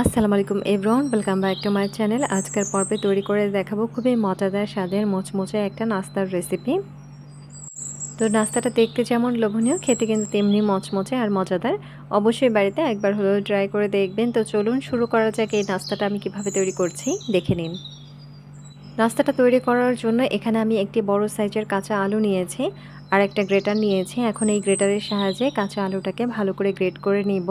আসসালামু আলাইকুম everyone, welcome back to my channel. আজকের পর্বে তৈরি করে দেখাবো খুবই মজাদার স্বাদের মোচমোচে একটা নাস্তার রেসিপি তো নাস্তাটা দেখতে যেমন লোভনীয়, খেতে কিন্তু তেমনি মচমচে আর মজাদার। অবশ্যই বাড়িতে একবার হলেও ট্রাই করে দেখবেন। তো চলুন শুরু করা যাক এই নাস্তাটা আমি কীভাবে তৈরি করছি, দেখে নিন। নাস্তাটা তৈরি করার জন্য এখানে আমি একটি বড় সাইজের কাঁচা আলু নিয়েছি আর একটা গ্রেটার নিয়েছি। এখন এই গ্রেটারের সাহায্যে কাঁচা আলুটাকে ভালো করে গ্রেট করে নিব।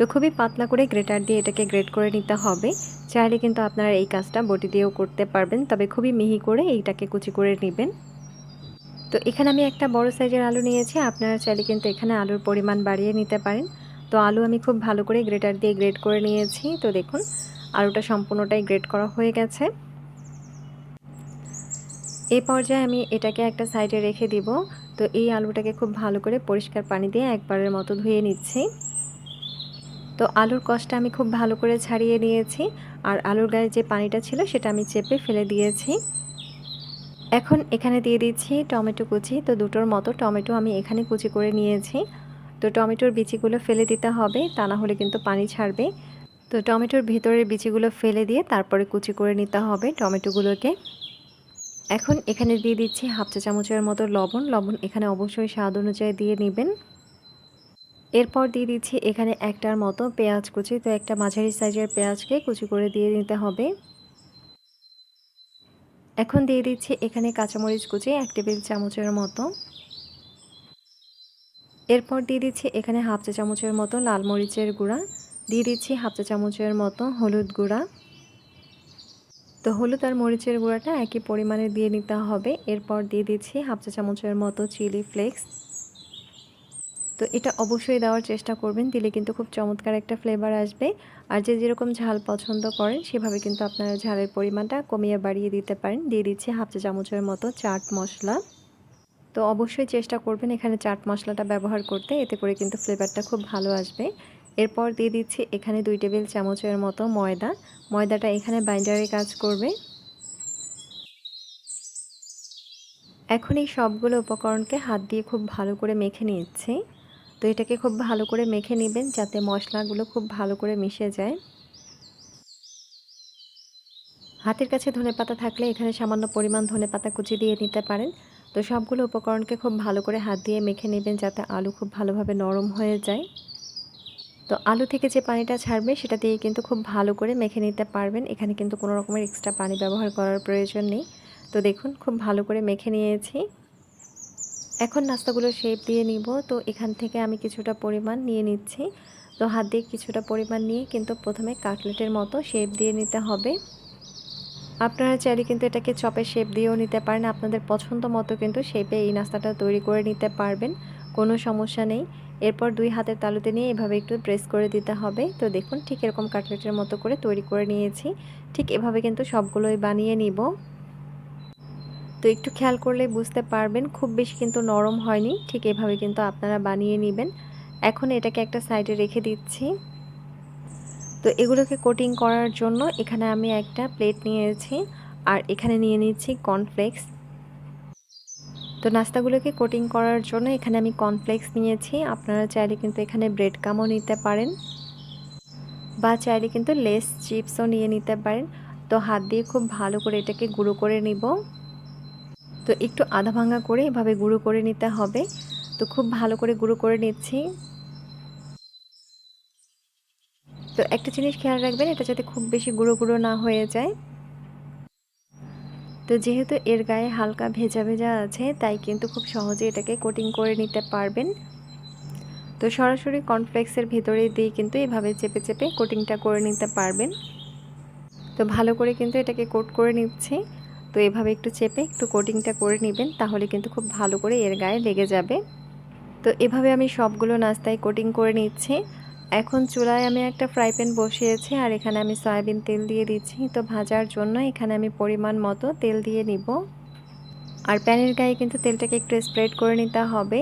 তো খুবই পাতলা করে গ্রেটার দিয়ে এটাকে গ্রেট করে নিতে হবে। চাইলে কিন্তু আপনারা এই কাজটা বটি দিয়েও করতে পারবেন, তবে খুবই মিহি করে এইটাকে কুচি করে নেবেন। তো এখানে আমি একটা বড় সাইজের আলু নিয়েছি, আপনারা চাইলে কিন্তু এখানে আলুর পরিমাণ বাড়িয়ে নিতে পারেন। তো আলু আমি খুব ভালো করে গ্রেটার দিয়ে গ্রেট করে নিয়েছি, তো দেখুন আলুটা সম্পূর্ণটাই গ্রেট করা হয়ে গেছে। এই পর্যায়ে আমি এটাকে একটা সাইডে রেখে দিব। তো এই আলুটাকে খুব ভালো করে পরিষ্কার পানি দিয়ে একবারের মতো ধুয়ে নিচ্ছি। তো আলুর কষটা আমি খুব ভালো করে ছাড়িয়ে নিয়েছি। আর আলুর গায়ে যে পানিটা ছিল সেটা আমি চেপে ফেলে দিয়েছি। এখন এখানে দিয়ে দিচ্ছি টমেটো কুচি। তো দুটোর মতো টমেটো আমি এখানে কুচি করে নিয়েছি। তো টমেটোর বিচিগুলো ফেলে দিতে হবে, তা না হলে কিন্তু পানি ছাড়বে। তো টমেটোর ভিতরের বিচিগুলো ফেলে দিয়ে তারপরে কুচি করে নিতে হবে টমেটোগুলোকে। এখন এখানে দিয়ে দিচ্ছি হাফ চা চামচের মতো লবণ। লবণ এখানে অবশ্যই স্বাদ অনুযায়ী দিয়ে নেবেন। এরপর দিয়ে দিচ্ছি এখানে একটার মতো পেঁয়াজ কুচি। তো একটা মাঝারি সাইজের পেঁয়াজকে কুচি করে দিয়ে নিতে হবে। এখন দিয়ে দিচ্ছি এখানে কাঁচামরিচ কুচি এক টেবিল চামচের মতো। এরপর দিয়ে দিচ্ছি এখানে হাফ চা চামচের মতো লাল মরিচের গুঁড়া। দিয়ে দিচ্ছি হাফ চা চামচের মতো হলুদ গুঁড়া। তো হলুদ আর মরিচের গুঁড়াটা একই পরিমাণে দিয়ে নিতে হবে। এরপর দিয়ে দিচ্ছি হাফ চা চামচের মতো চিলি ফ্লেক্স। তো এটা অবশ্যই দেওয়ার চেষ্টা করবেন, দিলে কিন্তু খুব চমৎকার একটা ফ্লেভার আসবে। আর যে যেরকম ঝাল পছন্দ করেন, সেভাবে কিন্তু আপনারা ঝালের পরিমাণটা কমিয়ে বাড়িয়ে দিতে পারেন। দিয়ে দিচ্ছি হাফ চা চামচের মতো চাট মশলা। তো অবশ্যই চেষ্টা করবেন এখানে চাট মশলাটা ব্যবহার করতে, এতে করে কিন্তু ফ্লেভারটা খুব ভালো আসবে। এরপর দিয়ে দিচ্ছি এখানে দুই টেবিল চামচের মতো ময়দা। ময়দাটা এখানে বাইন্ডারে কাজ করবে। এখন এই সবগুলো উপকরণকে হাত দিয়ে খুব ভালো করে মেখে নিচ্ছি। তো এটাকে খুব ভালো করে মেখে নেবেন যাতে মশলাগুলো খুব ভালো করে মিশে যায়। হাতের কাছে ধনে পাতা থাকলে এখানে সামান্য পরিমাণ ধনে পাতা কুচি দিয়ে নিতে পারেন। তো সবগুলো উপকরণকে খুব ভালো করে হাত দিয়ে মেখে নেবেন যাতে আলু খুব ভালোভাবে নরম হয়ে যায়। তো আলু থেকে যে পানিটা ছাড়বে সেটা দিয়ে কিন্তু খুব ভালো করে মেখে নিতে পারবেন। এখানে কিন্তু কোনো রকমের এক্সট্রা পানি ব্যবহার করার প্রয়োজন নেই। তো দেখুন, খুব ভালো করে মেখে নিয়েছি। এখন নাস্তাগুলো শেপ দিয়ে নিব। তো এখান থেকে আমি কিছুটা পরিমাণ নিয়ে নিচ্ছি। তো হাত দিয়ে কিছুটা পরিমাণ নিয়ে কিন্তু প্রথমে কাটলেটের মতো শেপ দিয়ে নিতে হবে। আপনারা চাইলে কিন্তু এটাকে চপের শেপ দিয়েও নিতে পারেন। আপনাদের পছন্দ মতো কিন্তু শেপে এই নাস্তাটা তৈরি করে নিতে পারবেন। কোনো সমস্যা নেই। এরপর দুই হাতের তালুতে নিয়ে এভাবে একটু প্রেস করে দিতে হবে। তো দেখুন, ঠিক এরকম কাটলেটের মতো করে তৈরি করে নিয়েছি। ঠিক এভাবে কিন্তু সবগুলোই বানিয়ে নিব। তো একটু খেয়াল করলে বুঝতে পারবেন, খুব বেশি কিন্তু নরম হয়নি, ঠিক এভাবে কিন্তু আপনারা বানিয়ে নেবেন। এখন এটাকে একটা সাইডে রেখে দিচ্ছি। তো এগুলোকে কোটিং করার জন্য এখানে আমি একটা প্লেট নিয়েছি, আর এখানে নিয়ে নিচ্ছি কর্নফ্লেক্স। তো নাস্তাগুলোকে কোটিং করার জন্য এখানে আমি কর্নফ্লেক্স নিয়েছি, আপনারা চাইলে কিন্তু এখানে ব্রেড কামও নিতে পারেন, বা চাইলে কিন্তু লেস চিপসও নিয়ে নিতে পারেন। তো হাত দিয়ে খুব ভালো করে এটাকে গুঁড়ো করে নিব। তো একটু আধা ভাঙা করে এভাবে গুঁড়ো করে নিতে হবে। তো খুব ভালো করে গুঁড়ো করে নিচ্ছি। তো একটা জিনিস খেয়াল রাখবেন, এটা যাতে খুব বেশি গুঁড়ো গুঁড়ো না হয়ে যায়। তো যেহেতু এর গায়ে হালকা ভেজা ভেজা আছে, তাই কিন্তু খুব সহজে এটাকে কোটিং করে নিতে পারবেন। তো সরাসরি কর্নফ্লেক্সের ভেতরে দিয়ে কিন্তু এভাবে চেপে চেপে কোটিংটা করে নিতে পারবেন। তো ভালো করে কিন্তু এটাকে কোট করে নিচ্ছি। তো এভাবে একটু চেপে একটু কোটিংটা করে নেবেন, তাহলে কিন্তু খুব ভালো করে এর গায়ে লেগে যাবে। তো এভাবে আমি সবগুলো নাস্তায় কোটিং করে নিচ্ছি। এখন চুলায় আমি একটা ফ্রাই প্যান বসিয়েছি আর এখানে আমি সয়াবিন তেল দিয়ে দিচ্ছি। তো ভাজার জন্য এখানে আমি পরিমাণ মতো তেল দিয়ে নিব। আর প্যানের গায়ে কিন্তু তেলটাকে একটু স্প্রেড করে নিতে হবে।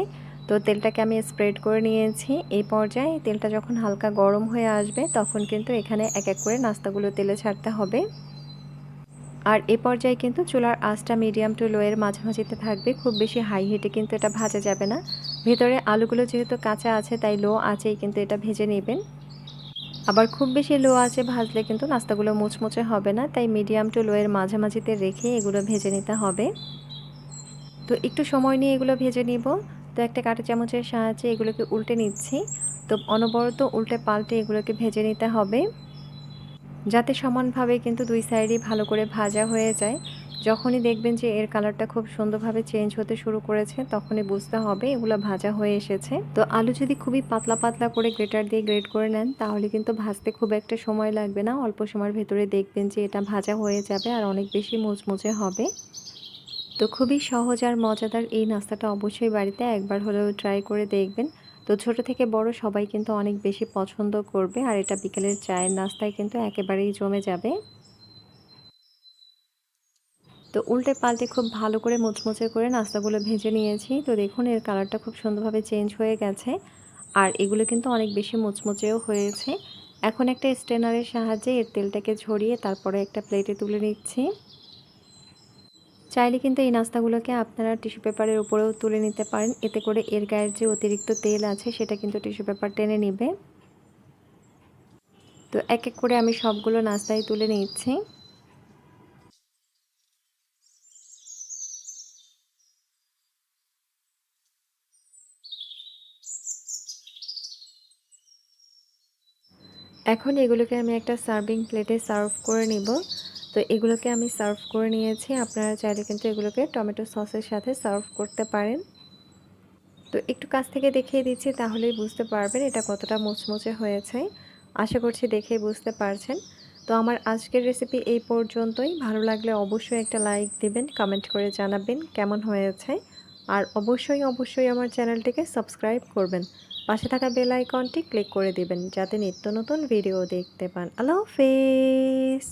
তো তেলটাকে আমি স্প্রেড করে নিয়েছি। এই পর্যায়ে তেলটা যখন হালকা গরম হয়ে আসবে, তখন কিন্তু এখানে এক এক করে নাস্তাগুলো তেলে ছাড়তে হবে। আর এ পর্যায়ে কিন্তু চুলার আঁচটা মিডিয়াম টু লোয়ের মাঝামাঝিতে থাকবে। খুব বেশি হাই হিটে কিন্তু এটা ভাজা যাবে না। ভেতরে আলুগুলো যেহেতু কাঁচা আছে, তাই লো আছেই কিন্তু এটা ভেজে নেবেন। আবার খুব বেশি লো আছে ভাজলে কিন্তু নাস্তাগুলো মুচমুচে হবে না, তাই মিডিয়াম টু লোয়ের মাঝামাঝিতে রেখে এগুলো ভেজে নিতে হবে। তো একটু সময় নিয়ে এগুলো ভেজে নিব। তো একটা কাঁটা চামচের সাহায্যে এগুলোকে উল্টে নিচ্ছি। তো অনবরত উল্টে পাল্টে এগুলোকে ভেজে নিতে হবে। যাতে সমানভাবে কিন্তু দুই সাইডই ভালো করে ভাজা হয়ে যায়। যখনই দেখবেন যে এর কালারটা খুব সুন্দরভাবে চেঞ্জ হতে শুরু করেছে, তখনই বুঝতে হবে এগুলো ভাজা হয়ে এসেছে। তো আলু যদি খুবই পাতলা পাতলা করে গ্রেটার দিয়ে গ্রেট করে নেন, তাহলে কিন্তু ভাজতে খুব একটা সময় লাগবে না। অল্প সময়ের ভেতরে দেখবেন যে এটা ভাজা হয়ে যাবে আর অনেক বেশি মুচমুচে হবে। তো খুবই সহজ আর মজাদার এই নাস্তাটা অবশ্যই বাড়িতে একবার হলেও ট্রাই করে দেখবেন। তো ছোট থেকে বড় সবাই কিন্তু অনেক বেশি পছন্দ করবে, আর এটা বিকেলের চায়ের নাস্তায় কিন্তু একেবারেই জমে যাবে। তো উল্টে পাল্টে খুব ভালো করে মুচমুচে করে নাস্তাগুলো ভেজে নিয়েছি। তো দেখুন, এর কালারটা খুব সুন্দরভাবে চেঞ্জ হয়ে গেছে, আর এগুলো কিন্তু অনেক বেশি মুচমুচেও হয়েছে। এখন একটা স্টেনারের সাহায্যে এর তেলটাকে ঝরিয়ে তারপরে একটা প্লেটে তুলে নিচ্ছি। চাইলে কিন্তু এই নাস্তাগুলোকে আপনারা টিস্যু পেপারের উপরেও তুলে নিতে পারেন। এতে করে এর গায়ের যে অতিরিক্ত তেল আছে, সেটা কিন্তু টিস্যু পেপার টেনে নেবে। তো এক এক করে আমি সবগুলো নাস্তায় তুলে নিচ্ছি। এখন এগুলোকে আমি একটা সার্ভিং প্লেটে সার্ভ করে নিব। তো এগুলোকে আমি সার্ভ করে নিয়েছি। আপনারা চাইলে কিন্তু এগুলোকে টমেটো সসের সাথে সার্ভ করতে পারেন। তো একটু কাছ থেকে দেখিয়ে দিচ্ছি, তাহলেই বুঝতে পারবেন এটা কতটা মুচমুচে হয়েছে। আশা করছি দেখে বুঝতে পারছেন। তো আমার আজকের রেসিপি এই পর্যন্তই। ভালো লাগলে অবশ্যই একটা লাইক দিবেন কমেন্ট করে জানাবেন কেমন হয়েছে। আর অবশ্যই অবশ্যই আমার চ্যানেলটিকে সাবস্ক্রাইব করবেন। পাশে থাকা বেল আইকনটি ক্লিক করে দিবেন, যাতে নিত্য নতুন ভিডিও দেখতে পান। আল্লাহ হাফেজ!